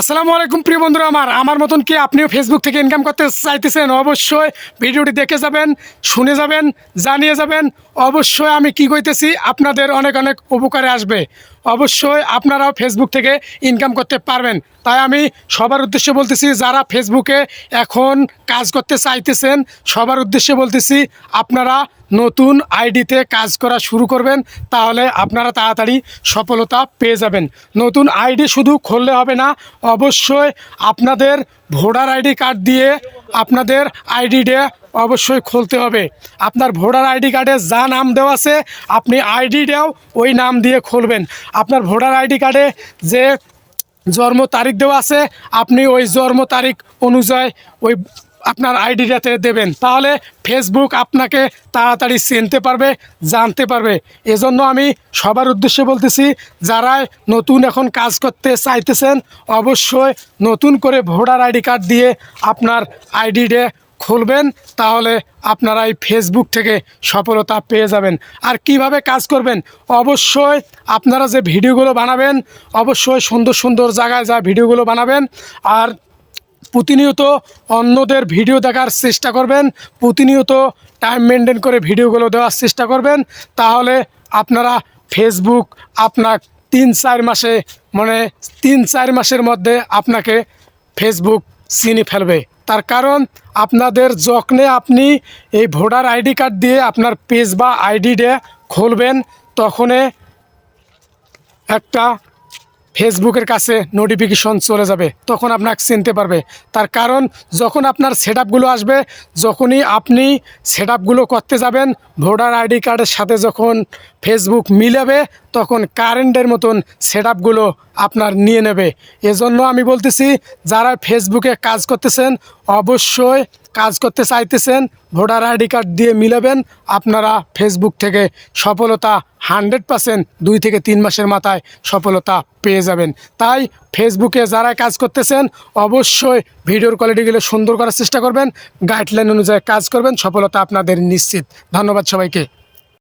আসসালামু আলাইকুম, প্রিয় বন্ধুরা আমার। আমার মতন কি আপনিও ফেসবুক থেকে ইনকাম করতে চাইতেছেন? অবশ্যই ভিডিওটি দেখে যাবেন, শুনে যাবেন, জানিয়ে যাবেন। অবশ্যই আমি কি কইতেছি, আপনাদের অনেক অনেক উপকারে আসবে। অবশ্যই আপনারাও ফেসবুক থেকে ইনকাম করতে পারবেন। তাই আমি সবার উদ্দেশ্যে বলতেছি, যারা ফেসবুকে এখন কাজ করতে চাইতেছেন, সবার উদ্দেশ্যে বলতেছি, আপনারা নতুন আইডিতে কাজ করা শুরু করবেন, তাহলে আপনারা তাড়াতাড়ি সফলতা পেয়ে যাবেন। নতুন আইডি শুধু খুললে হবে না, অবশ্যই আপনাদের ভোটার আইডি কার্ড দিয়ে আপনাদের আইডিটা অবশ্যই খুলতে হবে। আপনার ভোটার আইডি কার্ডে যা নাম দেওয়া আছে, আপনি আইডিটাও ওই নাম দিয়ে খুলবেন। আপনার ভোটার আইডি কার্ডে যে জন্ম তারিখ দেওয়া আছে, আপনি ওই জন্ম তারিখ অনুযায়ী ওই আপনার আইডিটাতে দেবেন। তাহলে ফেসবুক আপনাকে তাড়াতাড়ি চিনতে পারবে, জানতে পারবে। এজন্য আমি সবার উদ্দেশ্যে বলতেছি, যারা নতুন এখন কাজ করতে চাইতেছেন, অবশ্যই নতুন করে ভোটার আইডি কার্ড দিয়ে আপনার আইডিটা খুলবেন, তাহলে আপনারা এই ফেসবুক থেকে সফলতা পেয়ে যাবেন। আর কীভাবে কাজ করবেন? অবশ্যই আপনারা যে ভিডিওগুলো বানাবেন, অবশ্যই সুন্দর সুন্দর জায়গায় যা ভিডিওগুলো বানাবেন, আর প্রতিনিয়ত অন্যদের ভিডিও দেখার চেষ্টা করবেন, প্রতিনিয়ত টাইম মেনটেন করে ভিডিওগুলো দেওয়ার চেষ্টা করবেন, তাহলে আপনারা ফেসবুক আপনার তিন চার মাসে মানে তিন চার মাসের মধ্যে আপনাকে ফেসবুক চিনি ফেলবে। তার কারণ আপনাদের যখনে আপনি এই ভোটার আইডি কার্ড দিয়ে আপনার পেজ বা আইডি আইডিটা খুলবেন, তখনই একটা ফেসবুকের কাছে নোটিফিকেশন চলে যাবে, তখন আপনাকে চিনতে পারবে। তার কারণ, যখন আপনার সেট আসবে, যখনই আপনি সেট করতে যাবেন, ভোটার আইডি কার্ডের সাথে যখন ফেসবুক মিলাবে, তখন কারেন্টের মতন সেট আপনার নিয়ে নেবে। এজন্য আমি বলতেছি, যারা ফেসবুকে কাজ করতেছেন, অবশ্যই কাজ করতে চাইতেছেন, ভোটার আইডি কার্ড দিয়ে মিলাবেন, আপনারা ফেসবুক থেকে সফলতা হান্ড্রেড পার্সেন্ট দুই থেকে তিন মাসের মাথায় সফলতা পেয়ে যাবেন। তাই ফেসবুকে যারা কাজ করতেছেন, অবশ্যই ভিডিওর কোয়ালিটিগুলো সুন্দর করার চেষ্টা করবেন গাইডলাইন অনুযায়ী কাজ করবেন, সফলতা আপনাদের নিশ্চিত। ধন্যবাদ সবাইকে।